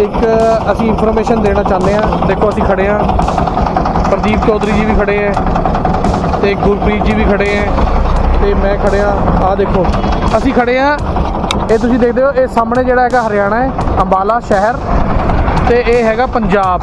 ਇੱਕ ਅਸੀਂ ਇਨਫੋਰਮੇਸ਼ਨ ਦੇਣਾ ਚਾਹੁੰਦੇ ਆ ਦੇਖੋ, ਅਸੀਂ ਖੜੇ ਆ ਪ੍ਰਦੀਪ ਚੌਧਰੀ ਜੀ ਵੀ ਖੜੇ ਹੈ ਤੇ ਗੁਰਪ੍ਰੀਤ ਜੀ ਵੀ ਖੜੇ ਹੈ ਤੇ ਮੈਂ ਖੜਿਆ। ਆ ਦੇਖੋ, ਅਸੀਂ ਖੜੇ ਆ ਇਹ ਤੁਸੀਂ ਦੇਖਦੇ ਹੋ, ਇਹ ਸਾਹਮਣੇ ਜਿਹੜਾ ਹੈਗਾ ਹਰਿਆਣਾ ਹੈ, ਅੰਬਾਲਾ ਸ਼ਹਿਰ ਤੇ ਇਹ ਹੈਗਾ ਪੰਜਾਬ।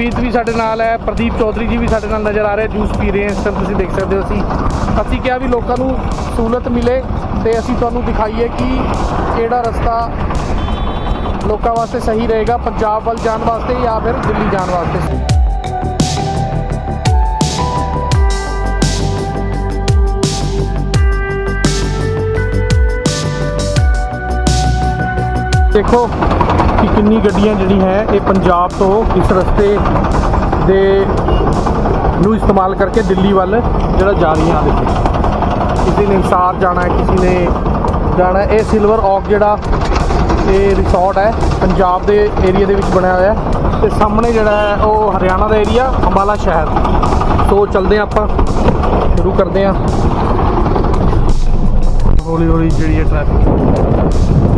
ਗੁਰਪ੍ਰੀਤ ਵੀ ਸਾਡੇ ਨਾਲ ਹੈ, ਪ੍ਰਦੀਪ ਚੌਧਰੀ ਜੀ ਵੀ ਸਾਡੇ ਨਾਲ ਨਜ਼ਰ ਆ ਰਹੇ, ਜੂਸ ਪੀ ਰਹੇ ਇਸ ਟਾਈਮ ਤੁਸੀਂ ਦੇਖ ਸਕਦੇ ਹੋ ਅਸੀਂ। ਅਸੀਂ ਕਿਹਾ ਵੀ ਲੋਕਾਂ ਨੂੰ ਸਹੂਲਤ ਮਿਲੇ ਤੇ ਅਸੀਂ ਤੁਹਾਨੂੰ ਦਿਖਾਈਏ ਕਿ ਕਿਹੜਾ ਰਸਤਾ ਲੋਕਾਂ ਵਾਸਤੇ ਸਹੀ ਰਹੇਗਾ, ਪੰਜਾਬ ਵੱਲ ਜਾਣ ਵਾਸਤੇ ਜਾਂ ਫਿਰ ਦਿੱਲੀ ਜਾਣ ਵਾਸਤੇ ਦੇਖੋ ਕਿ ਕਿੰਨੀ ਗੱਡੀਆਂ ਜਿਹੜੀ ਹੈ ਇਹ ਪੰਜਾਬ ਤੋਂ ਇਸ ਰਸਤੇ ਦੇ ਨੂੰ ਇਸਤੇਮਾਲ ਕਰਕੇ ਦਿੱਲੀ ਵੱਲ ਜਿਹੜਾ ਜਾ ਰਹੀਆਂ ਆ ਦੇਖੋ ਕਿਸੇ ਨੇ ਹਿਸਾਰ ਜਾਣਾ ਹੈ, ਕਿਸੇ ਨੇ ਜਾਣਾ ਇਹ ਸਿਲਵਰ ਔਕ ਜਿਹੜਾ ਇਹ ਰਿਸੋਰਟ ਹੈ, ਪੰਜਾਬ ਦੇ ਏਰੀਆ ਦੇ ਵਿੱਚ ਬਣਿਆ ਹੋਇਆ ਹੈ। ਤੇ ਸਾਹਮਣੇ ਜਿਹੜਾ ਹੈ ਉਹ ਹਰਿਆਣਾ ਦਾ ਏਰੀਆ ਅੰਬਾਲਾ ਸ਼ਹਿਰ। ਤੋਂ ਚੱਲਦੇ ਹਾਂ ਆਪਾਂ, ਸ਼ੁਰੂ ਕਰਦੇ ਹਾਂ। ਹੌਲੀ ਹੌਲੀ ਜਿਹੜੀ ਹੈ ਟ੍ਰੈਫਿਕ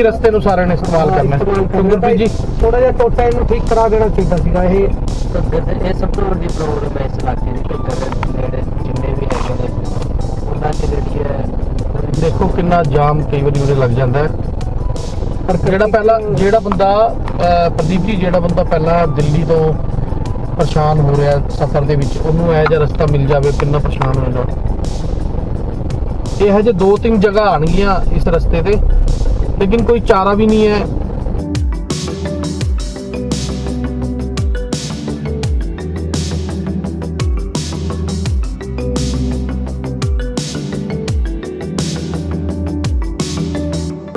ਇਸੀ ਰਸਤੇ ਨੂੰ ਸਾਰਿਆਂ ਨੇ ਇਸਤੇਮਾਲ ਕਰਨਾ ਹੈ? ਗੁਰਪ੍ਰੀਤ ਜੀ। ਥੋੜਾ ਜਿਹਾ ਟੋਟਾ ਇਹਨੂੰ ਠੀਕ ਕਰਾ ਦੇਣਾ ਚਾਹੀਦਾ ਸੀਗਾ ਇਹ ਇਹ ਸਭ ਤੋਂ ਵੱਡੀ ਪ੍ਰੋਬਲਮ ਹੈ ਇਸ ਇਲਾਕੇ ਦੀ ਨੇੜੇ ਜਿੰਨੇ ਵੀ ਹੈਗੇ ਨੇ ਉਹਨਾਂ ਦੀ ਜਿਹੜੀ ਹੈ ਦੇਖੋ ਕਿੰਨਾ ਜਾਮ ਕਈ ਵਾਰੀ ਉਹਦੇ ਲੱਗ ਜਾਂਦਾ ਹੈ। ਪਰ ਜਿਹੜਾ ਪਹਿਲਾਂ ਜਿਹੜਾ ਬੰਦਾ ਪ੍ਰਦੀਪ ਜੀ ਜਿਹੜਾ ਬੰਦਾ ਪਹਿਲਾਂ ਦਿੱਲੀ ਤੋਂ ਪਰੇਸ਼ਾਨ ਹੋ ਰਿਹਾ ਸਫ਼ਰ ਦੇ ਵਿੱਚ ਉਹਨੂੰ ਇਹ ਜਿਹਾ ਰਸਤਾ ਮਿਲ ਜਾਵੇ ਕਿੰਨਾ ਪਰੇਸ਼ਾਨ ਹੋ ਜਾਂਦਾ। ਇਹ ਹਜੇ ਦੋ ਤਿੰਨ ਜਗ੍ਹਾ ਆਣਗੀਆਂ ਇਸ ਰਸਤੇ ਤੇ। ਲੇਕਿਨ ਕੋਈ ਚਾਰਾ ਵੀ ਨਹੀਂ ਹੈ।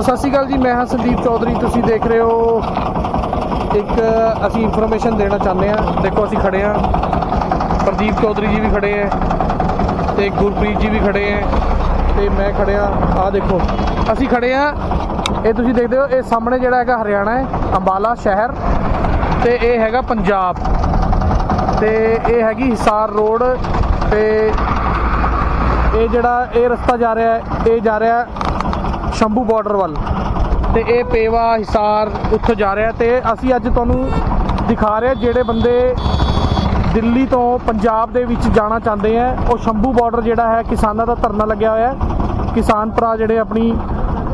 ਸਤਿ ਸ਼੍ਰੀ ਅਕਾਲ ਜੀ, ਮੈਂ ਹਾਂ ਸੰਦੀਪ ਚੌਧਰੀ। ਤੁਸੀਂ ਦੇਖ ਰਹੇ ਹੋ ਇੱਕ ਅਸੀਂ ਇਨਫੋਰਮੇਸ਼ਨ ਦੇਣਾ ਚਾਹੁੰਦੇ ਆ ਦੇਖੋ, ਅਸੀਂ ਖੜੇ ਆ ਪ੍ਰਦੀਪ ਚੌਧਰੀ ਜੀ ਵੀ ਖੜੇ ਹੈ ਤੇ ਗੁਰਪ੍ਰੀਤ ਜੀ ਵੀ ਖੜੇ ਹੈ ਤੇ ਮੈਂ ਖੜਿਆ। ਆ ਦੇਖੋ, ਅਸੀਂ ਖੜੇ ਆ ਇਹ ਤੁਸੀਂ ਦੇਖਦੇ ਹੋ, ਇਹ ਸਾਹਮਣੇ ਜਿਹੜਾ ਹੈਗਾ ਹਰਿਆਣਾ ਹੈ, ਅੰਬਾਲਾ ਸ਼ਹਿਰ ਤੇ ਇਹ ਹੈਗਾ ਪੰਜਾਬ। ਤੇ ਇਹ ਹੈਗੀ ਹਿਸਾਰ ਰੋਡ ਤੇ ਇਹ ਜਿਹੜਾ ਇਹ ਰਸਤਾ ਜਾ ਰਿਹਾ ਹੈ, ਇਹ ਜਾ ਰਿਹਾ ਹੈ ਸ਼ੰਭੂ ਬਾਰਡਰ ਵੱਲ। ਤੇ ਇਹ ਪੇਵਾ, ਹਿਸਾਰ ਉੱਥੋਂ ਜਾ ਰਿਹਾ ਤੇ ਅਸੀਂ ਅੱਜ ਤੁਹਾਨੂੰ ਦਿਖਾ ਰਹੇ ਹਾਂ ਜਿਹੜੇ ਬੰਦੇ ਦਿੱਲੀ ਤੋਂ ਪੰਜਾਬ ਦੇ ਵਿੱਚ ਜਾਣਾ ਚਾਹੁੰਦੇ ਆ। ਉਹ ਸ਼ੰਭੂ ਬਾਰਡਰ ਜਿਹੜਾ ਹੈ, ਕਿਸਾਨਾਂ ਦਾ ਧਰਨਾ ਲੱਗਿਆ ਹੋਇਆ ਹੈ। ਕਿਸਾਨ ਭਰਾ ਜਿਹੜੇ ਆਪਣੀ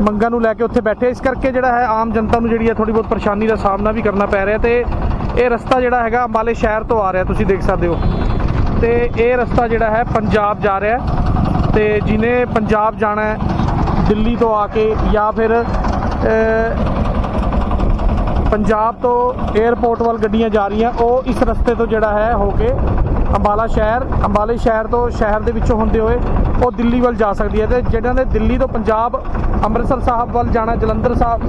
ਮੰਗਾਂ ਨੂੰ ਲੈ ਕੇ ਉੱਥੇ ਬੈਠੇ। ਇਸ ਕਰਕੇ ਜਿਹੜਾ ਹੈ ਆਮ ਜਨਤਾ ਨੂੰ ਜਿਹੜੀ ਹੈ ਥੋੜੀ ਬਹੁਤ ਪਰੇਸ਼ਾਨੀ ਦਾ ਸਾਹਮਣਾ ਵੀ ਕਰਨਾ ਪੈ ਰਿਹਾ ਤੇ ਇਹ ਰਸਤਾ ਜਿਹੜਾ ਹੈਗਾ ਅੰਬਾਲੇ ਸ਼ਹਿਰ ਤੋਂ ਆ ਰਿਹਾ, ਤੁਸੀਂ ਦੇਖ ਸਕਦੇ ਹੋ। ਤੇ ਇਹ ਰਸਤਾ ਜਿਹੜਾ ਹੈ ਪੰਜਾਬ ਜਾ ਰਿਹਾ ਹੈ ਤੇ ਜਿਹਨੇ ਪੰਜਾਬ ਜਾਣਾ ਹੈ, ਦਿੱਲੀ ਤੋਂ ਆ ਕੇ ਜਾਂ ਫਿਰ ਪੰਜਾਬ ਤੋਂ 에ਅਰਪੋਰਟ ਵੱਲ ਗੱਡੀਆਂ ਜਾ ਰਹੀਆਂ, ਉਹ ਇਸ ਰਸਤੇ ਤੋਂ ਜਿਹੜਾ ਹੈ ਹੋ ਕੇ ਅੰਬਾਲਾ ਸ਼ਹਿਰ, ਅੰਬਾਲੇ ਸ਼ਹਿਰ ਤੋਂ ਸ਼ਹਿਰ ਦੇ ਵਿੱਚੋਂ ਹੁੰਦੇ ਹੋਏ ਉਹ ਦਿੱਲੀ ਵੱਲ ਜਾ ਸਕਦੀ ਹੈ ਤੇ ਜਿਹੜਿਆਂ ਨੇ ਦਿੱਲੀ ਤੋਂ ਪੰਜਾਬ ਅੰਮ੍ਰਿਤਸਰ ਸਾਹਿਬ ਵੱਲ ਜਾਣਾ, ਜਲੰਧਰ ਸਾਹਿਬ,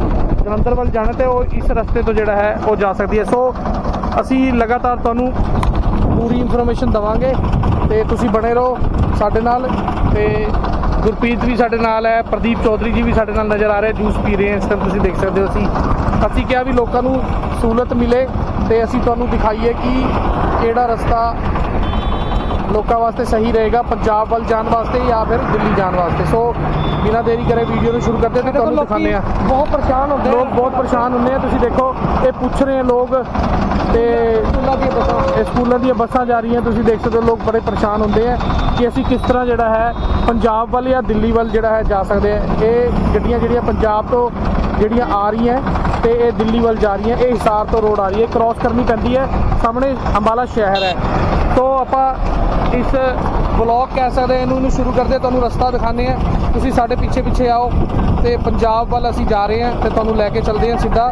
ਜਲੰਧਰ ਵੱਲ ਜਾਣਾ ਤੇ ਉਹ ਇਸ ਰਸਤੇ ਤੋਂ ਜਿਹੜਾ ਹੈ ਉਹ ਜਾ ਸਕਦੀ ਹੈ। ਸੋ ਅਸੀਂ ਲਗਾਤਾਰ ਤੁਹਾਨੂੰ ਪੂਰੀ ਇਨਫੋਰਮੇਸ਼ਨ ਦਵਾਂਗੇ ਤੇ ਤੁਸੀਂ ਬਣੇ ਰਹੋ ਸਾਡੇ ਨਾਲ ਤੇ ਗੁਰਪ੍ਰੀਤ ਵੀ ਸਾਡੇ ਨਾਲ ਹੈ, ਪ੍ਰਦੀਪ ਚੌਧਰੀ ਜੀ ਵੀ ਸਾਡੇ ਨਾਲ ਨਜ਼ਰ ਆ ਰਹੇ, ਜੂਸ ਪੀ ਰਹੇ ਇਸ ਟਾਈਮ ਤੁਸੀਂ ਦੇਖ ਸਕਦੇ ਹੋ ਅਸੀਂ। ਅਸੀਂ ਕਿਹਾ ਵੀ ਲੋਕਾਂ ਨੂੰ ਸਹੂਲਤ ਮਿਲੇ ਤੇ ਅਸੀਂ ਤੁਹਾਨੂੰ ਦਿਖਾਈਏ ਕਿ ਕਿਹੜਾ ਰਸਤਾ ਲੋਕਾਂ ਵਾਸਤੇ ਸਹੀ ਰਹੇਗਾ ਪੰਜਾਬ ਵੱਲ ਜਾਣ ਵਾਸਤੇ ਜਾਂ ਫਿਰ ਦਿੱਲੀ ਜਾਣ ਵਾਸਤੇ। ਸੋ ਬਿਨਾਂ ਦੇਰੀ ਕਰੇ ਵੀਡੀਓ ਨੂੰ ਸ਼ੁਰੂ ਕਰਦੇ ਹਾਂ ਤੇ ਤੁਹਾਨੂੰ ਦਿਖਾਉਂਦੇ ਆ ਬਹੁਤ ਪਰੇਸ਼ਾਨ ਹੁੰਦੇ ਲੋਕ ਬਹੁਤ ਪਰੇਸ਼ਾਨ ਹੁੰਦੇ ਆ। ਤੁਸੀਂ ਦੇਖੋ ਇਹ ਪੁੱਛ ਰਹੇ ਆ ਲੋਕ ਤੇ ਸਕੂਲਾਂ ਦੀਆਂ ਬੱਸਾਂ। ਇਹ ਸਕੂਲਾਂ ਦੀਆਂ ਬੱਸਾਂ ਜਾ ਰਹੀਆਂ। ਤੁਸੀਂ ਦੇਖ ਸਕਦੇ ਹੋ ਲੋਕ ਬੜੇ ਪਰੇਸ਼ਾਨ ਹੁੰਦੇ ਆ ਕਿ ਅਸੀਂ ਕਿਸ ਤਰ੍ਹਾਂ ਜਿਹੜਾ ਹੈ ਪੰਜਾਬ ਵੱਲ ਜਾਂ ਦਿੱਲੀ ਵੱਲ ਜਿਹੜਾ ਹੈ ਜਾ ਸਕਦੇ ਆ। ਇਹ ਗੱਡੀਆਂ ਜਿਹੜੀਆਂ ਪੰਜਾਬ ਤੋਂ ਜਿਹੜੀਆਂ ਆ ਰਹੀਆਂ ਤੇ ਇਹ ਦਿੱਲੀ ਵੱਲ ਜਾ ਰਹੀਆਂ ਇਹ ਹਿਸਾਰ ਤੋਂ ਰੋਡ ਆ ਰਹੀ ਹੈ ਕ੍ਰਾਸ ਕਰਨੀ ਪੈਂਦੀ ਹੈ ਸਾਹਮਣੇ ਅੰਬਾਲਾ ਸ਼ਹਿਰ ਹੈ। ਸੋ ਆਪਾਂ ਇਸ ਬਲੌਗ ਕਹਿ ਸਕਦੇ ਹਾਂ ਇਹਨੂੰ ਇਹਨੂੰ ਸ਼ੁਰੂ ਕਰਦੇ ਹਾਂ, ਤੁਹਾਨੂੰ ਰਸਤਾ ਦਿਖਾਉਂਦੇ ਆ ਤੁਸੀਂ ਸਾਡੇ ਪਿੱਛੇ ਪਿੱਛੇ ਆਓ ਤੇ ਪੰਜਾਬ ਵੱਲ ਅਸੀਂ ਜਾ ਰਹੇ ਹਾਂ ਤੇ ਤੁਹਾਨੂੰ ਲੈ ਕੇ ਚੱਲਦੇ ਹਾਂ ਸਿੱਧਾ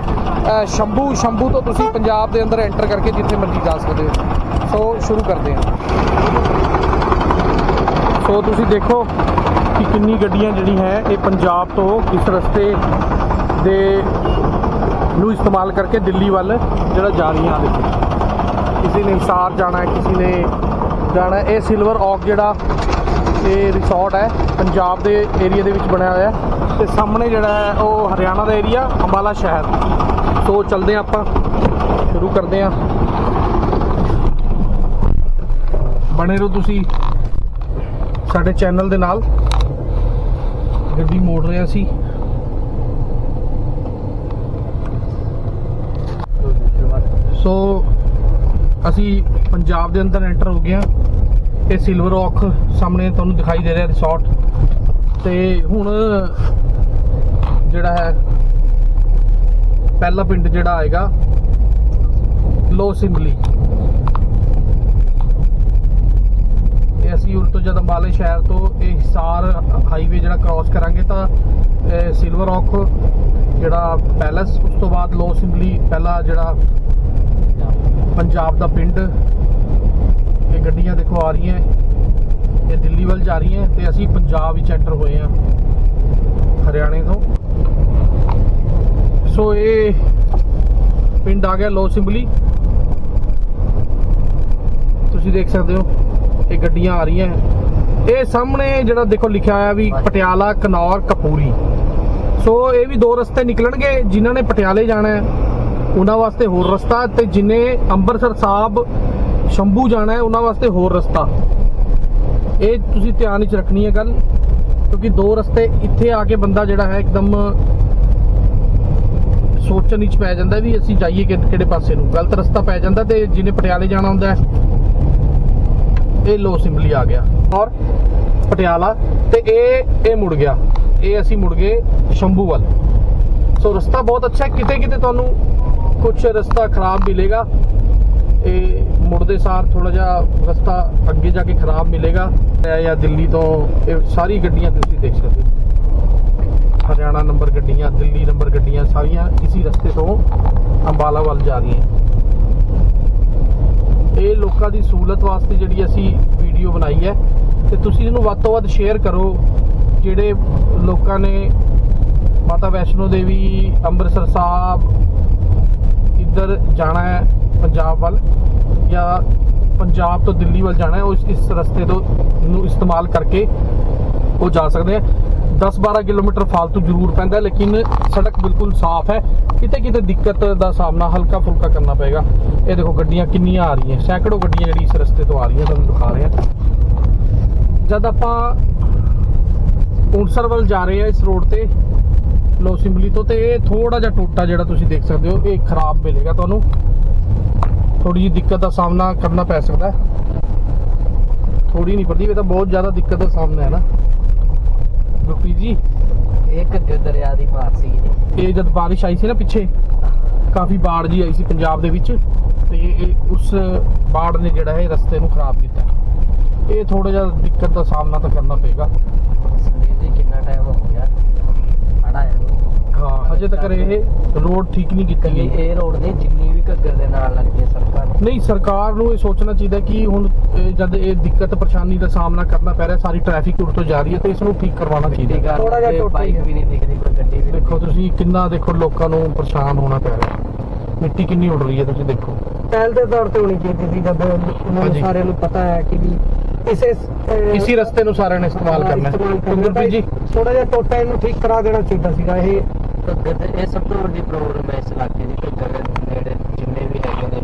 ਸ਼ੰਭੂ ਸ਼ੰਭੂ ਤੋਂ ਤੁਸੀਂ ਪੰਜਾਬ ਦੇ ਅੰਦਰ ਐਂਟਰ ਕਰਕੇ ਜਿੱਥੇ ਮਰਜ਼ੀ ਜਾ ਸਕਦੇ ਹੋ। ਸੋ ਸ਼ੁਰੂ ਕਰਦੇ ਹਾਂ। ਸੋ ਤੁਸੀਂ ਦੇਖੋ ਕਿ ਕਿੰਨੀ ਗੱਡੀਆਂ ਜਿਹੜੀ ਹੈ ਇਹ ਪੰਜਾਬ ਤੋਂ ਇਸ ਰਸਤੇ ਦੇ ਨੂੰ ਇਸਤੇਮਾਲ ਕਰਕੇ ਦਿੱਲੀ ਵੱਲ ਜਿਹੜਾ ਜਾ ਰਹੀਆਂ ਆ ਦੇਖੋ ਕਿਸੇ ਨੇ ਹਿਸਾਰ ਜਾਣਾ ਹੈ, ਕਿਸੇ ਨੇ ਜਾਣਾ ਇਹ ਸਿਲਵਰ ਔਕ ਜਿਹੜਾ ਇਹ ਰਿਸੋਰਟ ਹੈ, ਪੰਜਾਬ ਦੇ ਏਰੀਆ ਦੇ ਵਿੱਚ ਬਣਿਆ ਹੋਇਆ ਹੈ। ਤੇ ਸਾਹਮਣੇ ਜਿਹੜਾ ਹੈ, ਉਹ ਹਰਿਆਣਾ ਦਾ ਏਰੀਆ ਅੰਬਾਲਾ ਸ਼ਹਿਰ। ਸੋ ਚੱਲਦੇ ਹਾਂ ਆਪਾਂ, ਸ਼ੁਰੂ ਕਰਦੇ ਹਾਂ। ਬਣੇ ਰਹੋ ਤੁਸੀਂ ਸਾਡੇ ਚੈਨਲ ਦੇ ਨਾਲ। ਗੱਡੀ ਮੋੜ ਰਿਹਾ ਸੀ। ਸੋ ਅਸੀਂ ਪੰਜਾਬ ਦੇ ਅੰਦਰ ਐਂਟਰ ਹੋ ਗਏ ਹਾਂ ਇਹ ਸਿਲਵਰ ਔਕ ਸਾਹਮਣੇ ਤੁਹਾਨੂੰ ਦਿਖਾਈ ਦੇ ਰਿਹਾ ਰਿਸੋਰਟ ਤੇ ਹੁਣ ਜਿਹੜਾ ਹੈ ਪਹਿਲਾ ਪਿੰਡ ਜਿਹੜਾ ਆਏਗਾ ਲੋ ਸਿੰਬਲੀ ਇਹ ਅਸੀਂ ਉਰ ਤੋਂ ਜਦ ਅੰਬਾਲੇ ਸ਼ਹਿਰ ਤੋਂ ਇਹ ਹਿਸਾਰ ਹਾਈਵੇ ਜਿਹੜਾ ਕ੍ਰਾਸ ਕਰਾਂਗੇ ਤਾਂ ਸਿਲਵਰ ਔਕ ਜਿਹੜਾ ਪੈਲਸ ਉਸ ਤੋਂ ਬਾਅਦ ਲੋ ਸਿੰਬਲੀ ਪਹਿਲਾ ਜਿਹੜਾ ਪੰਜਾਬ ਦਾ ਪਿੰਡ। ਇਹ ਗੱਡੀਆਂ ਦੇਖੋ ਆ ਰਹੀਆਂ ਇਹ ਦਿੱਲੀ ਵੱਲ ਜਾ ਰਹੀਆਂ ਤੇ ਅਸੀਂ ਪੰਜਾਬ ਵਿੱਚ ਐਂਟਰ ਹੋਏ ਹਾਂ। ਹਰਿਆਣੇ ਤੋਂ। ਸੋ ਇਹ ਪਿੰਡ ਆ ਗਿਆ ਲੋ ਸਿੰਬਲੀ। ਤੁਸੀਂ ਦੇਖ ਸਕਦੇ ਹੋ ਇਹ ਗੱਡੀਆਂ ਆ ਰਹੀਆਂ ਇਹ ਸਾਹਮਣੇ ਜਿਹੜਾ ਦੇਖੋ ਲਿਖਿਆ ਹੋਇਆ ਵੀ ਪਟਿਆਲਾ ਕਨੌਰ ਕਪੂਰੀ। ਸੋ ਇਹ ਵੀ ਦੋ ਰਸਤੇ ਨਿਕਲਣਗੇ ਜਿਨ੍ਹਾਂ ਨੇ ਪਟਿਆਲੇ ਜਾਣਾ ਹੈ। ਉਹਨਾਂ ਵਾਸਤੇ ਹੋਰ ਰਸਤਾ ਤੇ ਜਿਨੇ ਅੰਮ੍ਰਿਤਸਰ ਸਾਹਿਬ, ਸ਼ੰਭੂ ਜਾਣਾ ਹੈ, ਉਹਨਾਂ ਵਾਸਤੇ ਹੋਰ ਰਸਤਾ। ਇਹ ਤੁਸੀਂ ਧਿਆਨ ਵਿੱਚ ਰੱਖਣੀ ਹੈ ਗੱਲ, ਕਿਉਂਕਿ ਦੋ ਰਸਤੇ ਇੱਥੇ ਆ ਕੇ ਬੰਦਾ ਜਿਹੜਾ ਹੈ ਇੱਕਦਮ ਸੋਚਣ ਵਿੱਚ ਪੈ ਜਾਂਦਾ ਵੀ ਅਸੀਂ ਜਾਈਏ ਕਿ- ਕਿਹੜੇ ਪਾਸੇ ਨੂੰ। ਗਲਤ ਰਸਤਾ ਪੈ ਜਾਂਦਾ ਤੇ ਜਿਹਨੇ ਪਟਿਆਲੇ ਜਾਣਾ ਹੁੰਦਾ ਇਹ ਲੋ ਸਿੰਬਲੀ ਆ ਗਿਆ। ਔਰ ਪਟਿਆਲਾ ਤੇ ਇਹ ਇਹ ਮੁੜ ਗਿਆ। ਇਹ ਅਸੀਂ ਮੁੜ ਗਏ ਸ਼ੰਭੂ ਵੱਲ। ਸੋ ਰਸਤਾ ਬਹੁਤ ਅੱਛਾ ਹੈ ਕਿਤੇ ਕਿਤੇ ਤੁਹਾਨੂੰ ਕੁਝ ਰਸਤਾ ਖਰਾਬ ਮਿਲੇਗਾ ਇਹ ਮੁੜਦੇ ਸਾਰ ਥੋੜਾ ਜਿਹਾ ਰਸਤਾ ਅੱਗੇ ਜਾ ਕੇ ਖਰਾਬ ਮਿਲੇਗਾ। ਜਾਂ ਦਿੱਲੀ ਤੋਂ ਇਹ ਸਾਰੀ ਗੱਡੀਆਂ ਤੁਸੀਂ ਦੇਖ ਸਕਦੇ ਹੋ। ਹਰਿਆਣਾ ਨੰਬਰ ਗੱਡੀਆਂ, ਦਿੱਲੀ ਨੰਬਰ ਗੱਡੀਆਂ ਸਾਰੀਆਂ ਇਸੇ ਰਸਤੇ ਤੋਂ ਅੰਬਾਲਾ ਵੱਲ ਜਾ ਰਹੀਆਂ। ਇਹ ਲੋਕਾਂ ਦੀ ਸਹੂਲਤ ਵਾਸਤੇ ਜਿਹੜੀ ਅਸੀਂ ਵੀਡੀਓ ਬਣਾਈ ਹੈ ਤੇ ਤੁਸੀਂ ਇਹਨੂੰ ਵੱਧ ਤੋਂ ਵੱਧ ਸ਼ੇਅਰ ਕਰੋ, ਜਿਹੜੇ ਲੋਕਾਂ ਨੇ ਮਾਤਾ ਵੈਸ਼ਨੋ ਦੇਵੀ, ਅੰਮ੍ਰਿਤਸਰ ਸਾਹਿਬ ਇੱਧਰ ਜਾਣਾ ਹੈ ਪੰਜਾਬ ਵੱਲ ਜਾਂ ਪੰਜਾਬ ਤੋਂ ਦਿੱਲੀ ਵੱਲ ਜਾਣਾ ਹੈ, ਉਹ ਇਸ- ਰਸਤੇ ਤੋਂ ਨੂੰ ਇਸਤੇਮਾਲ ਕਰਕੇ ਉਹ ਜਾ ਸਕਦੇ ਆ 10-12 ਕਿਲੋਮੀਟਰ ਫालतू ਜ਼ਰੂਰ ਪੈਂਦਾ ਲੇਕਿਨ ਸੜਕ ਬਿਲਕੁਲ ਸਾਫ਼ ਹੈ। ਕਿਤੇ ਕਿਤੇ ਦਿੱਕਤ ਦਾ ਸਾਹਮਣਾ ਹਲਕਾ ਫੁਲਕਾ ਕਰਨਾ ਪਏਗਾ। ਇਹ ਦੇਖੋ ਗੱਡੀਆਂ ਕਿੰਨੀਆਂ ਆ ਰਹੀਆਂ, ਸੈਂਕੜੋ ਗੱਡੀਆਂ ਜਿਹੜੀ ਇਸ ਰਸਤੇ ਤੋਂ ਆ ਰਹੀਆਂ, ਤੁਹਾਨੂੰ ਦਿਖਾ ਰਹੇ ਹਾਂ। ਜਦ ਆਪਾਂ ਊਂਟਸਰ ਵੱਲ ਜਾ ਰਹੇ ਆ ਇਸ ਰੋਡ ਤੇ ਲੋ ਸਿੰਬਲੀ ਤੋਂ ਤੇ ਇਹ ਥੋੜਾ ਜਿਹਾ ਟੋਟਾ ਜਿਹੜਾ ਤੁਸੀਂ ਦੇਖ ਸਕਦੇ ਹੋ ਇਹ ਖਰਾਬ ਮਿਲੇਗਾ ਤੁਹਾਨੂੰ। ਥੋੜੀ ਜਿਹੀ ਦਿੱਕਤ ਦਾ ਸਾਹਮਣਾ ਕਰਨਾ ਪੈ ਸਕਦਾ ਥੋੜੀ ਨਹੀਂ ਪੜਦੀ ਇਹ ਤਾਂ ਬਹੁਤ ਜ਼ਿਆਦਾ ਦਿੱਕਤ ਦਾ ਸਾਹਮਣਾ ਹੈ ਨਾ। ਗੁਰਪ੍ਰੀਤ ਜੀ ਇਹ ਘੱਗਰ ਦਰਿਆ ਦੀ ਮਾਰ ਸੀ ਜੀ। ਇਹ ਜਦ ਬਾਰਿਸ਼ ਆਈ ਸੀ ਨਾ ਪਿੱਛੇ ਕਾਫੀ ਬਾੜ ਜੀ ਆਈ ਸੀ ਪੰਜਾਬ ਦੇ ਵਿੱਚ ਤੇ ਇਹ ਉਸ ਬਾੜ ਨੇ ਜਿਹੜਾ ਹੈ ਰਸਤੇ ਨੂੰ ਖਰਾਬ ਕੀਤਾ। ਇਹ ਥੋੜਾ ਜਿਹਾ ਦਿੱਕਤ ਦਾ ਸਾਹਮਣਾ ਤਾਂ ਕਰਨਾ ਪਏਗਾ। ਸੰਦੀਪ ਜੀ ਕਿੰਨਾ ਟਾਈਮ ਹੋ ਗਿਆ? ਹੜਾ ਹਾਂ ਹਜੇ ਤੱਕ ਇਹ ਰੋਡ ਠੀਕ ਨਹੀਂ ਕੀਤੀ ਗਈ। ਇਹ ਰੋਡ ਨਹੀਂ ਜਿੰਨੀ ਵੀ ਘੱਗਰ ਦੇ ਨਾਲ ਲੱਗਦੀ ਹੈ ਸੜਕਾਂ ਨੂੰ। ਨਹੀਂ ਸਰਕਾਰ ਨੂੰ ਇਹ ਸੋਚਣਾ ਚਾਹੀਦਾ ਕਿ ਹੁਣ ਇਹ ਜਦ ਇਹ ਦਿੱਕਤ ਪਰੇਸ਼ਾਨੀ ਦਾ ਸਾਹਮਣਾ ਕਰਨਾ ਪੈ ਰਿਹਾ ਸਾਰੀ ਟ੍ਰੈਫਿਕ ਉਰ ਤੋਂ ਜਾ ਰਹੀ ਹੈ ਤੇ ਇਸ ਨੂੰ ਠੀਕ ਕਰਵਾਉਣਾ ਚਾਹੀਦਾ ਥੋੜ੍ਹਾ ਜਿਹਾ ਟੁੱਟ ਬਾਈਕ। ਵੀ ਨਹੀਂ ਦਿਖਦੀ ਕੋਈ ਗੱਡੀ ਵੀ ਦੇਖੋ ਤੁਸੀਂ ਕਿੰਨਾ ਦੇਖੋ ਲੋਕਾਂ ਨੂੰ ਪਰੇਸ਼ਾਨ ਹੋਣਾ ਪੈ ਰਿਹਾ। ਮਿੱਟੀ ਕਿੰਨੀ ਉੱਡ ਰਹੀ ਹੈ ਤੁਸੀਂ ਦੇਖੋ। ਪਹਿਲ ਦੇ ਤੌਰ ਤੇ ਹੋਣੀ ਚਾਹੀਦੀ ਸੀ ਜਦ ਉਹਨਾਂ। ਨੂੰ ਸਾਰਿਆਂ ਨੂੰ ਪਤਾ ਹੈ ਕਿ ਵੀ ਇਸੇ ਇਸੀ ਰਸਤੇ ਨੂੰ ਸਾਰਿਆਂ ਨੇ ਇਸਤੇਮਾਲ ਕਰਨਾ ਹੈ। ਜੀ। ਥੋੜਾ ਜਿਹਾ ਟੋਟਾ ਇਹਨੂੰ ਠੀਕ ਕਰਾ ਦੇਣਾ ਚਾਹੀਦਾ ਸੀਗਾ। ਇਹ ਘੱਗਰ ਇਹ ਸਭ ਤੋਂ ਵੱਡੀ ਪ੍ਰੋਬਲਮ ਹੈ ਇਸ ਇਲਾਕੇ ਦੀ ਘੱਗਰ ਨੇੜੇ ਜਿੰਨੇ ਵੀ ਹੈਗੇ ਨੇ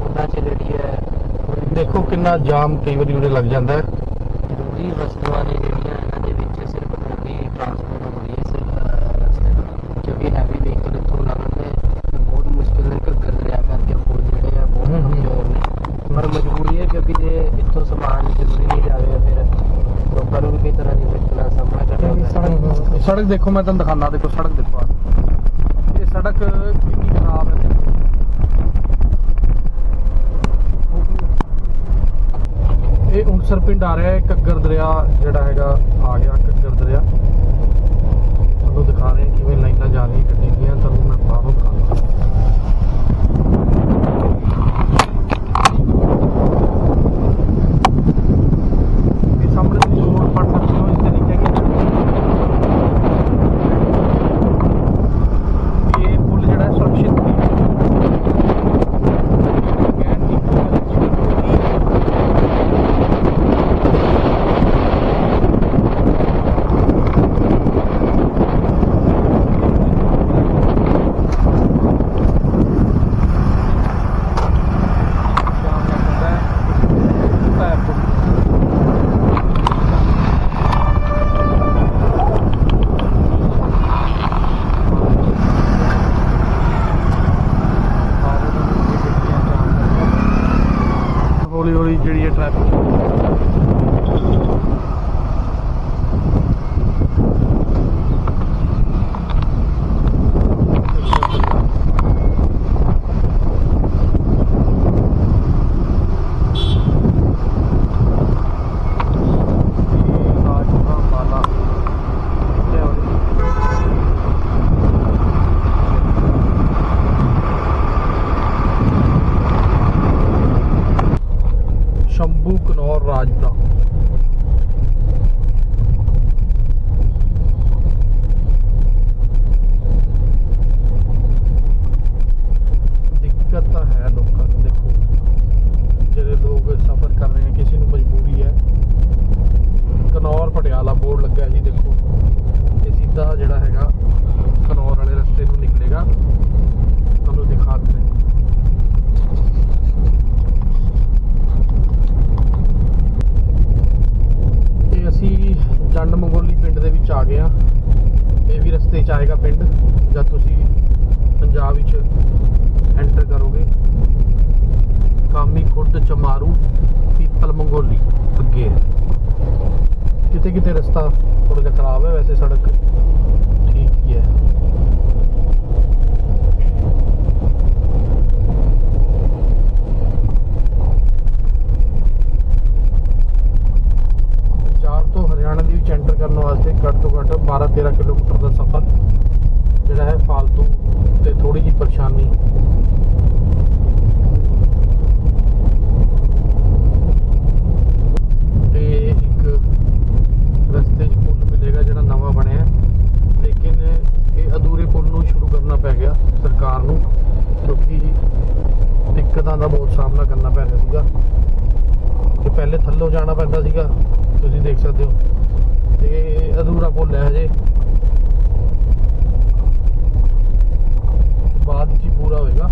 ਉਹਨਾਂ 'ਚ ਜਿਹੜੀ ਹੈ ਥੋੜ੍ਹੀ ਦੇਖੋ ਕਿੰਨਾ ਜਾਮ ਕਈ ਵਾਰੀ ਉਰੇ ਲੱਗ ਜਾਂਦਾ ਹੈ। ਜ਼ਰੂਰੀ ਵਸਤੂਆਂ ਨੇ ਜਿਹੜੀਆਂ ਇਹਨਾਂ ਦੇ ਵਿੱਚ ਸਿਰਫ ਰੋਡੀ ਟਰਾਂਸਪੋਰਟ ਹੋ ਰਹੀ ਹੈ ਸਿਰਫ ਰਸਤੇ ਤੋਂ ਕਿਉਂਕਿ ਹੈਵੀ ਵਹੀਕਲ ਇੱਥੋਂ ਲੰਘਦੇ ਬਹੁਤ ਮੁਸ਼ਕਿਲ ਨਾਲ ਘੱਗਰ ਦਰਿਆ ਕਰਕੇ ਪੁਲ ਜਿਹੜੇ ਆ ਬਹੁਤ। ਕਮਜ਼ੋਰ ਨੇ। ਪਰ ਮਜਬੂਰੀ ਹੈ ਕਿਉਂਕਿ ਜੇ ਇੱਥੋਂ ਸਮਾਨ ਜ਼ਰੂਰੀ ਨਹੀਂ ਜਾਵੇ ਫਿਰ ਲੋਕਾਂ ਨੂੰ ਵੀ ਕਈ ਤਰ੍ਹਾਂ ਦੀ ਮੁਸ਼ਕਿਲਾਂ ਦਾ ਸਾਹਮਣਾ ਕਰਨਾ ਪੈਂਦਾ ਸੜਕ ਸੜਕ ਦੇਖੋ ਮੈਂ ਤੁਹਾਨੂੰ ਦਿਖਾਣਾ ਦੇਖੋ ਸੜਕ ਦੇਖੋ ਆਹ। ਇਹ ਸੜਕ ਕਿੰਨੀ ਖਰਾਬ ਹੈ ਮੁਕਤਸਰ ਪਿੰਡ ਆ ਰਿਹਾ ਹੈ, ਘੱਗਰ ਦਰਿਆ ਜਿਹੜਾ ਹੈਗਾ, ਆ ਗਿਆ ਕੱਗਰ ਦਰਿਆ। ਤੁਹਾਨੂੰ ਦਿਖਾ ਰਹੇ ਕਿਵੇਂ ਲਾਈਨਾਂ ਜਾ ਰਹੀਆਂ, ਗੱਡੀ ਦੀਆਂ, ਤੁਹਾਨੂੰ ਮੈਂ ਬਾਹਰੋਂ ਦਿਖਾਉਂਦਾ ਇਹ ਸਾਹਮਣੇ ਤੁਸੀਂ ਰੋਡ ਪੜ ਸਕਦੇ ਹੋ ਇਸ ਤੇ ਲਿਖਿਆ ਗਿਆ ਇਹ ਪੁਲ ਜਿਹੜਾ ਹੈ ਸੁਰੱਖਿਅਤ ਨਹੀਂ ਹੈ ਗੈਰ ਦੀ ਹੌਲੀ ਹੌਲੀ ਜਿਹੜੀ ਹੈ ਟ੍ਰੈਫਿਕ ਸ਼ੰਭੂ ਕਨੌਰ ਰਾਜਪੁਰਾ ਦਿੱਕਤ ਤਾਂ ਹੈ ਲੋਕਾਂ ਨੂੰ, ਦੇਖੋ। ਜਿਹੜੇ ਲੋਕ ਸਫ਼ਰ ਕਰ ਰਹੇ ਹੈ ਕਿਸੇ ਨੂੰ ਮਜਬੂਰੀ ਹੈ। ਕਨੌਰ ਪਟਿਆਲਾ ਬੋਰਡ ਲੱਗਾ ਜੀ, ਦੇਖੋ। ਇਹ ਸਿੱਧਾ ਜਿਹੜਾ ਹੈਗਾ, ਕਨੌਰ ਵਾਲੇ ਰਸਤੇ ਨੂੰ ਨਿਕਲੇਗਾ। ਤੁਹਾਨੂੰ ਦਿਖਾ ਦਿੰਦੇ ਹਾਂ। ਤੇ ਅਸੀਂ ਮੰਗੋਲੀ ਪਿੰਡ ਦੇ ਵਿੱਚ ਆ ਗਏ ਆ। ਇਹ ਵੀ ਰਸਤੇ 'ਚ ਆਏਗਾ ਪਿੰਡ, ਜਦ ਤੁਸੀਂ ਪੰਜਾਬ ਵਿੱਚ ਐਂਟਰ ਕਰੋਗੇ। ਕਾਮੀ ਖੁਰਦ ਚਮਾਰੂ, ਪੀਪਲ ਮੰਗੋਲੀ ਅੱਗੇ ਹੈ। ਕਿਤੇ ਕਿਤੇ ਰਸਤਾ ਥੋੜਾ ਜਿਹਾ ਖਰਾਬ ਹੈ, ਵੈਸੇ ਸੜਕ ਠੀਕ ਹੀ ਹੈ ਪੰਜਾਬ ਤੋਂ ਹਰਿਆਣਾ ਦੇ ਵਿੱਚ ਐਂਟਰ ਕਰਨ ਵਾਸਤੇ ਘੱਟ ਤੋਂ ਘੱਟ 12-13 ਕਿਲੋਮੀਟਰ ਦਾ ਸਫ਼ਰ ਜਿਹੜਾ ਹੈ ਫालतू ਤੇ ਥੋੜੀ ਜਿਹੀ ਪਰੇਸ਼ਾਨੀ ਤੇ ਇੱਕ ਰਸਤੇ 'ਚ ਪੁਲ ਮਿਲੇਗਾ ਜਿਹੜਾ ਨਵਾਂ ਬਣਿਆ ਹੈ। ਲੇਕਿਨ ਇਹ ਅਧੂਰੇ ਪੁਲ ਨੂੰ ਸ਼ੁਰੂ ਕਰਨਾ ਪੈ ਗਿਆ ਸਰਕਾਰ ਨੂੰ ਕਿਉਂਕਿ ਦਿੱਕਤਾਂ ਦਾ ਬਹੁਤ ਸਾਹਮਣਾ ਕਰਨਾ ਪੈ ਰਿਹਾ ਸੀਗਾ ਤੇ ਪਹਿਲੇ ਥੱਲੋਂ ਸੀਗਾ। ਤੁਸੀਂ ਦੇਖ ਸਕਦੇ ਹੋ। ਤੇ ਅਧੂਰਾ ਪੁੱਲ ਹੈ ਹਜੇ। ਬਾਅਦ ਵਿੱਚ ਪੂਰਾ ਹੋਏਗਾ।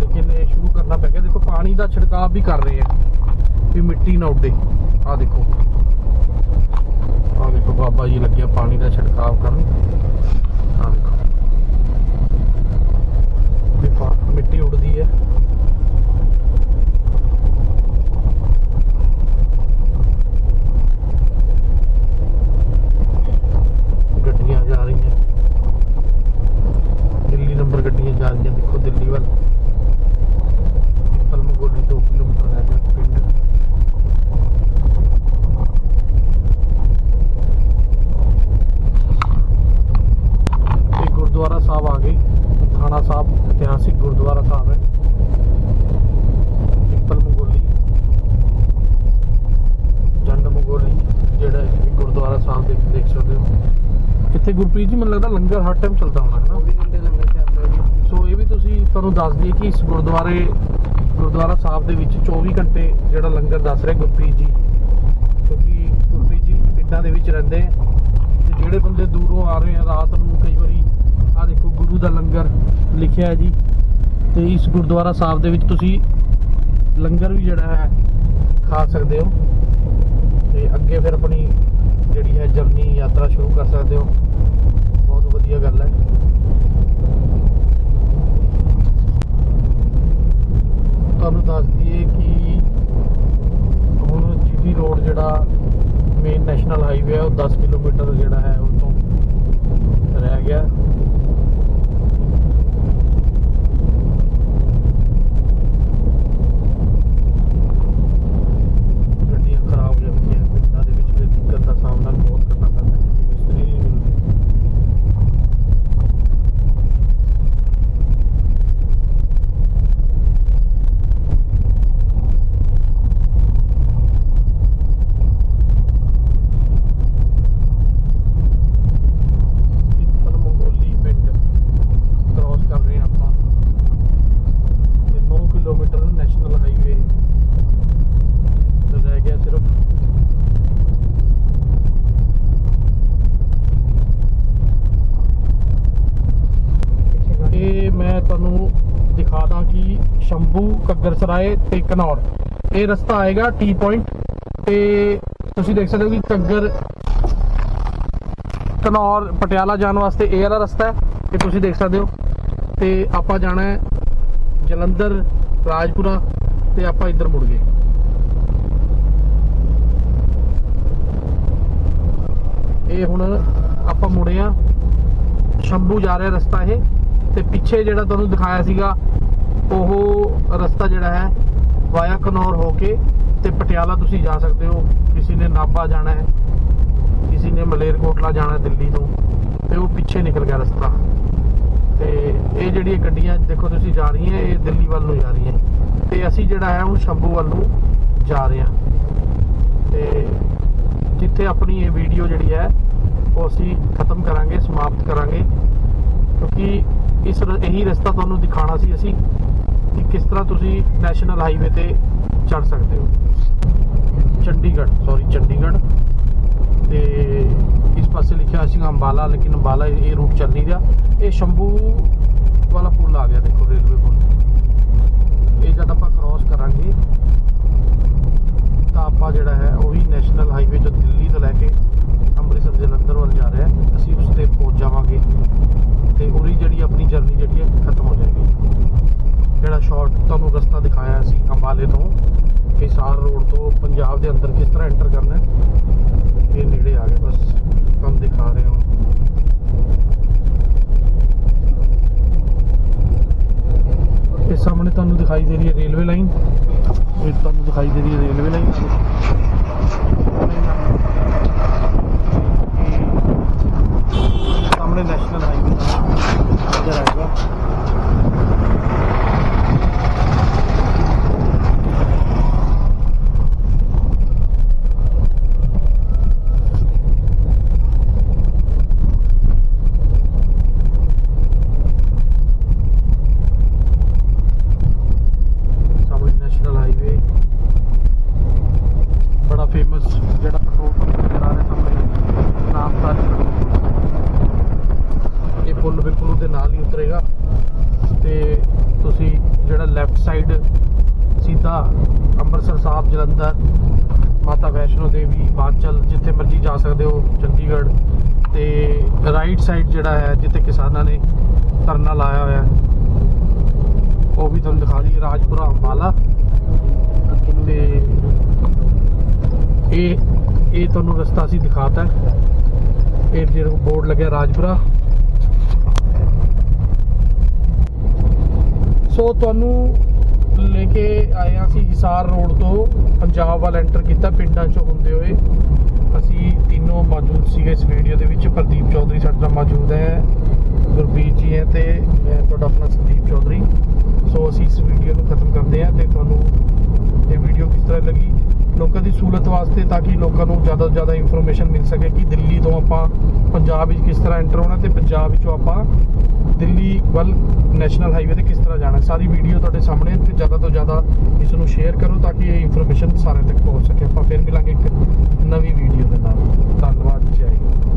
ਲੇਕਿਨ ਇਹ ਸ਼ੁਰੂ ਕਰਨਾ ਪੈ ਗਿਆ। ਦੇਖੋ, ਪਾਣੀ ਦਾ ਛਿੜਕਾਅ ਵੀ ਕਰ ਰਹੇ ਆ। ਵੀ ਮਿੱਟੀ ਨਾ ਉੱਡੇ। ਆ ਦੇਖੋ। ਆ ਦੇਖੋ, ਬਾਬਾ ਜੀ ਲੱਗਿਆ ਪਾਣੀ ਦਾ ਛਿੜਕਾਅ ਕਰਨ। ਆ ਦੇਖੋ। ਵੀ ਮਿੱਟੀ ਉੱਡਦੀ ਹੈ ਗੱਡੀਆਂ ਜਾ ਰਹੀਆਂ ਦਿੱਲੀ ਨੰਬਰ ਗੱਡੀਆਂ ਜਾ ਰਹੀਆਂ ਦੇਖੋ ਦਿੱਲੀ ਵੱਲ ਪਲਮਗੋਲੀ 2 ਕਿਲੋਮੀਟਰ ਹੈ ਜਿਹੜਾ ਪਿੰਡ ਇਹ ਗੁਰਦੁਆਰਾ ਸਾਹਿਬ ਆ ਗਈ ਥਾਣਾ ਸਾਹਿਬ ਇਤਿਹਾਸਿਕ ਗੁਰਦੁਆਰਾ ਸਾਹਿਬ ਹੈ। ਪਿੰਪਲ ਮੰਗੋਲੀ। ਜੰਡ ਮੰਗੋਲੀ ਜਿਹੜਾ ਇਹ ਗੁਰਦੁਆਰਾ ਸਾਹਿਬ ਦੇਖ ਦੇਖ ਸਕਦੇ ਹੋ। ਕਿੱਥੇ ਗੁਰਪ੍ਰੀਤ ਜੀ ਮੈਨੂੰ ਲੱਗਦਾ ਲੰਗਰ ਹਰ ਟਾਈਮ ਚੱਲਦਾ ਹੋਣਾ ਹੈ ਨਾ? 24 ਘੰਟੇ ਲੰਗਰ ਚੱਲਦਾ ਜੀ। ਸੋ ਇਹ ਵੀ ਤੁਸੀਂ ਤੁਹਾਨੂੰ ਦੱਸ ਦਈਏ ਕਿ ਇਸ ਗੁਰਦੁਆਰੇ ਗੁਰਦੁਆਰਾ ਸਾਹਿਬ ਦੇ ਵਿੱਚ 24 ਘੰਟੇ ਜਿਹੜਾ ਲੰਗਰ ਦੱਸ ਰਹੇ ਗੁਰਪ੍ਰੀਤ ਜੀ। ਕਿਉਂਕਿ ਗੁਰਪ੍ਰੀਤ ਜੀ ਪਿੰਡਾਂ ਦੇ ਵਿੱਚ ਰਹਿੰਦੇ ਤੇ ਜਿਹੜੇ ਬੰਦੇ ਦੂਰੋਂ ਆ ਰਹੇ ਆ ਰਾਤ ਨੂੰ ਆ ਦਾ ਲੰਗਰ ਲਿਖਿਆ ਹੈ ਜੀ। ਤੇ ਇਸ ਗੁਰਦੁਆਰਾ ਸਾਹਿਬ ਦੇ ਵਿੱਚ ਤੁਸੀਂ ਲੰਗਰ ਵੀ ਜਿਹੜਾ ਹੈ, ਖਾ ਸਕਦੇ ਹੋ। ਤੇ ਅੱਗੇ ਫਿਰ ਆਪਣੀ ਜਿਹੜੀ ਹੈ ਜਰਨੀ ਯਾਤਰਾ ਸ਼ੁਰੂ ਕਰ ਸਕਦੇ ਹੋ। ਬਹੁਤ ਵਧੀਆ ਗੱਲ ਹੈ। ਤੁਹਾਨੂੰ ਦੱਸ ਦਈਏ ਕਿ ਹੁਣ ਜੀਟੀ ਰੋਡ ਜਿਹੜਾ ਮੇਨ ਨੈਸ਼ਨਲ ਹਾਈਵੇ ਹੈ, ਉਹ 10 ਕਿਲੋਮੀਟਰ ਜਿਹੜਾ ਹੈ, ਉਹ ਤੋਂ ਰਹਿ ਗਿਆ। ਸਰਾਏ ਤੇ ਕਨੌਰ। ਇਹ ਰਸਤਾ ਆਏਗਾ ਟੀ ਪੁਆਇੰਟ ਤੇ ਤੁਸੀਂ ਦੇਖ ਸਕਦੇ ਹੋ ਕਿ ਕੱਗਰ ਕਨੌਰ ਪਟਿਆਲਾ ਜਾਣ ਵਾਸਤੇ ਇਹ ਵਾਲਾ ਰਸਤਾ ਹੈ, ਇਹ ਤੁਸੀਂ ਦੇਖ ਸਕਦੇ ਹੋ। ਤੇ ਆਪਾਂ ਜਾਣਾ ਹੈ ਜਲੰਧਰ, ਰਾਜਪੁਰਾ ਤੇ ਆਪਾਂ ਇੱਧਰ ਮੁੜ ਗਏ। ਇਹ ਹੁਣ ਆਪਾਂ ਮੁੜੇ ਆ ਸ਼ੰਭੂ ਜਾ ਰਿਹਾ ਰਸਤਾ ਇਹ ਤੇ ਪਿੱਛੇ ਜਿਹੜਾ ਤੁਹਾਨੂੰ ਦਿਖਾਇਆ ਸੀਗਾ, ਉਹ ਰਸਤਾ ਜਿਹੜਾ ਹੈ, ਵਾਇਆ ਕਨੌਰ ਹੋ ਕੇ ਤੇ ਪਟਿਆਲਾ ਤੁਸੀਂ ਜਾ ਸਕਦੇ ਹੋ। ਕਿਸੇ ਨੇ ਨਾਭਾ ਜਾਣਾ ਹੈ, ਕਿਸੇ ਨੇ ਮਲੇਰਕੋਟਲਾ ਜਾਣਾ ਦਿੱਲੀ ਤੋਂ, ਤੇ ਉਹ ਪਿੱਛੇ ਨਿਕਲ ਗਿਆ ਰਸਤਾ। ਤੇ ਇਹ ਜਿਹੜੀਆਂ ਗੱਡੀਆਂ ਦੇਖੋ ਤੁਸੀਂ ਜਾ ਰਹੀਆਂ, ਇਹ ਦਿੱਲੀ ਵੱਲ ਨੂੰ ਜਾ ਰਹੀਆਂ। ਤੇ ਅਸੀਂ ਜਿਹੜਾ ਹੈ, ਉਹ ਸ਼ੰਭੂ ਵੱਲ ਨੂੰ ਜਾ ਰਹੇ ਹਾਂ। ਤੇ ਜਿੱਥੇ ਆਪਣੀ ਇਹ ਵੀਡੀਓ ਜਿਹੜੀ ਹੈ, ਉਹ ਅਸੀਂ ਖਤਮ ਕਰਾਂਗੇ, ਸਮਾਪਤ ਕਰਾਂਗੇ। ਕਿਉਂਕਿ ਇਸ ਇਹੀ ਰਸਤਾ ਤੁਹਾਨੂੰ ਦਿਖਾਣਾ ਸੀ ਅਸੀਂ। ਕਿ ਕਿਸ ਤਰ੍ਹਾਂ ਤੁਸੀਂ ਨੈਸ਼ਨਲ ਹਾਈਵੇ ਤੇ ਚੜ ਸਕਦੇ ਹੋ? ਚੰਡੀਗੜ੍ਹ ਸੌਰੀ ਚੰਡੀਗੜ੍ਹ। ਤੇ ਇਸ ਪਾਸੇ ਲਿਖਿਆ ਸੀ ਅੰਬਾਲਾ, ਲੇਕਿਨ ਅੰਬਾਲਾ ਇਹ ਰੂਟ ਚੱਲ ਨਹੀਂ ਰਿਹਾ। ਇਹ ਸ਼ੰਭੂ ਵਾਲਾ ਪੁਲ ਆ ਗਿਆ, ਦੇਖੋ, ਰੇਲਵੇ ਪੁਲ ਇਹ ਜਦ ਆਪਾਂ ਕ੍ਰਾਸ ਕਰਾਂਗੇ ਤਾਂ ਆਪਾਂ ਜਿਹੜਾ ਹੈ ਉਹੀ ਨੈਸ਼ਨਲ ਹਾਈਵੇ ਜੋ ਦਿੱਲੀ ਤੋਂ ਲੈ ਕੇ ਅੰਮ੍ਰਿਤਸਰ ਜਲੰਧਰ ਵੱਲ ਜਾ ਰਿਹਾ ਹੈ ਅਸੀਂ ਉਸ ਤੇ ਪਹੁੰਚ ਜਾਵਾਂਗੇ ਤੇ ਉਹਦੀ ਜਿਹੜੀ ਆਪਣੀ ਜਰਨੀ ਜਿਹੜੀ ਹੈ ਖਤਮ ਹੋ ਜਾਏਗੀ ਜਿਹੜਾ ਸ਼ਾਰਟ ਤੁਹਾਨੂੰ ਰਸਤਾ ਦਿਖਾਇਆ ਤੋਂ ਹਿਸਾਰ ਰੋਡ ਤੋਂ ਪੰਜਾਬ ਦੇ ਅੰਦਰ ਕਿਸ ਤਰ੍ਹਾਂ ਐਂਟਰ ਕਰਨਾ ਹੈ ਇਹ ਨੇੜੇ ਆ ਗਏ ਬਸ ਤੁਹਾਨੂੰ ਦਿਖਾ ਰਹੇ ਹਾਂ ਇਹ ਸਾਹਮਣੇ ਤੁਹਾਨੂੰ ਦਿਖਾਈ ਦੇ ਰਹੀ ਹੈ ਰੇਲਵੇ ਲਾਈਨ ਇਹ ਤੁਹਾਨੂੰ ਦਿਖਾਈ ਦੇ ਰਹੀ ਹੈ ਰੇਲਵੇ ਲਾਈਨ ਸਾਹਮਣੇ ਨੈਸ਼ਨਲ ਹਾਈਵੇ ਨਜ਼ਰ ਆਏਗਾ ਸਾਹਮਣੇ ਨੈਸ਼ਨਲ ਹਾਈਵੇ ਬੜਾ ਫੇਮਸ ਜਿਹੜਾ ਪੈਟਰੋਲ ਪੰਪ ਨਜ਼ਰ ਆ ਰਿਹਾ ਸਾਹਮਣੇ ਨਾਮਦਾਰ ਇਹ ਦੇ ਨਾਲ ਹੀ ਉਤਰੇਗਾ। ਤੇ ਤੁਸੀਂ ਜਿਹੜਾ ਲੈਫਟ ਸਾਈਡ ਸਿੱਧਾ ਅੰਮ੍ਰਿਤਸਰ ਸਾਹਿਬ, ਜਲੰਧਰ, ਮਾਤਾ ਵੈਸ਼ਨੋ ਦੇਵੀ, ਹਿਮਾਚਲ, ਜਿੱਥੇ ਮਰਜ਼ੀ ਜਾ ਸਕਦੇ ਹੋ, ਚੰਡੀਗੜ੍ਹ ਤੇ ਰਾਈਟ ਸਾਈਡ ਜਿਹੜਾ ਹੈ, ਜਿੱਥੇ ਕਿਸਾਨਾਂ ਨੇ ਧਰਨਾ ਲਾਇਆ ਹੋਇਆ ਉਹ ਵੀ ਤੁਹਾਨੂੰ ਦਿਖਾ ਦਈਏ, ਰਾਜਪੁਰਾ ਅੰਬਾਲਾ। ਤੇ ਇਹ ਇਹ ਤੁਹਾਨੂੰ ਰਸਤਾ ਅਸੀਂ ਦਿਖਾਤਾ। ਹੈ। ਇਹ ਜਿਹੜਾ ਬੋਰਡ ਲੱਗਿਆ ਰਾਜਪੁਰਾ। ਸੋ ਤੁਹਾਨੂੰ ਲੈ ਕੇ ਆਏ ਹਾਂ ਅਸੀਂ ਹਿਸਾਰ ਰੋਡ ਤੋਂ ਪੰਜਾਬ ਵੱਲ ਐਂਟਰ ਕੀਤਾ, ਪਿੰਡਾਂ ਚੋਂ ਹੁੰਦੇ ਹੋਏ। ਅਸੀਂ ਤਿੰਨੋਂ ਮੌਜੂਦ ਸੀਗੇ ਇਸ ਵੀਡੀਓ ਦੇ ਵਿੱਚ। ਪ੍ਰਦੀਪ ਚੌਧਰੀ ਸਾਡੇ ਨਾਲ ਮੌਜੂਦ ਹੈ, ਗੁਰਬੀਰ ਜੀ ਹੈ ਤੇ ਮੈਂ ਤੁਹਾਡਾ ਆਪਣਾ ਸੰਦੀਪ ਚੌਧਰੀ। ਸੋ ਅਸੀਂ ਇਸ ਵੀਡੀਓ ਨੂੰ ਖਤਮ ਕਰਦੇ ਹਾਂ ਤੇ ਤੁਹਾਨੂੰ ਇਹ ਵੀਡੀਓ ਕਿਸ ਤਰ੍ਹਾਂ ਲੱਗੀ? ਲੋਕਾਂ ਦੀ ਸਹੂਲਤ ਵਾਸਤੇ ਤਾਂ ਕਿ ਲੋਕਾਂ ਨੂੰ ਜ਼ਿਆਦਾ ਤੋਂ ਜ਼ਿਆਦਾ ਇਨਫੋਰਮੇਸ਼ਨ ਮਿਲ ਸਕੇ ਕਿ ਦਿੱਲੀ ਤੋਂ ਆਪਾਂ ਪੰਜਾਬ ਵਿੱਚ ਕਿਸ ਤਰ੍ਹਾਂ ਐਂਟਰ ਹੋਣਾ ਤੇ ਪੰਜਾਬ ਵਿੱਚੋਂ ਆਪਾਂ ਦਿੱਲੀ ਵੱਲ ਨੈਸ਼ਨਲ ਹਾਈਵੇ ਤੇ ਕਿਸ ਤਰ੍ਹਾਂ ਜਾਣਾ। ਸਾਰੀ ਵੀਡੀਓ ਤੁਹਾਡੇ ਸਾਹਮਣੇ ਹੈ ਤੇ ਜ਼ਿਆਦਾ ਤੋਂ ਜ਼ਿਆਦਾ ਇਸ ਨੂੰ ਸ਼ੇਅਰ ਕਰੋ ਤਾਂ ਕਿ ਇਹ ਇਨਫੋਰਮੇਸ਼ਨ ਸਾਰਿਆਂ ਤੱਕ ਪਹੁੰਚ ਸਕੇ। ਆਪਾਂ ਫਿਰ ਮਿਲਾਂਗੇ ਇੱਕ ਨਵੀਂ ਵੀਡੀਓ ਦੇ ਨਾਲ। ਧੰਨਵਾਦ, ਜੈ ਹਿੰਦ।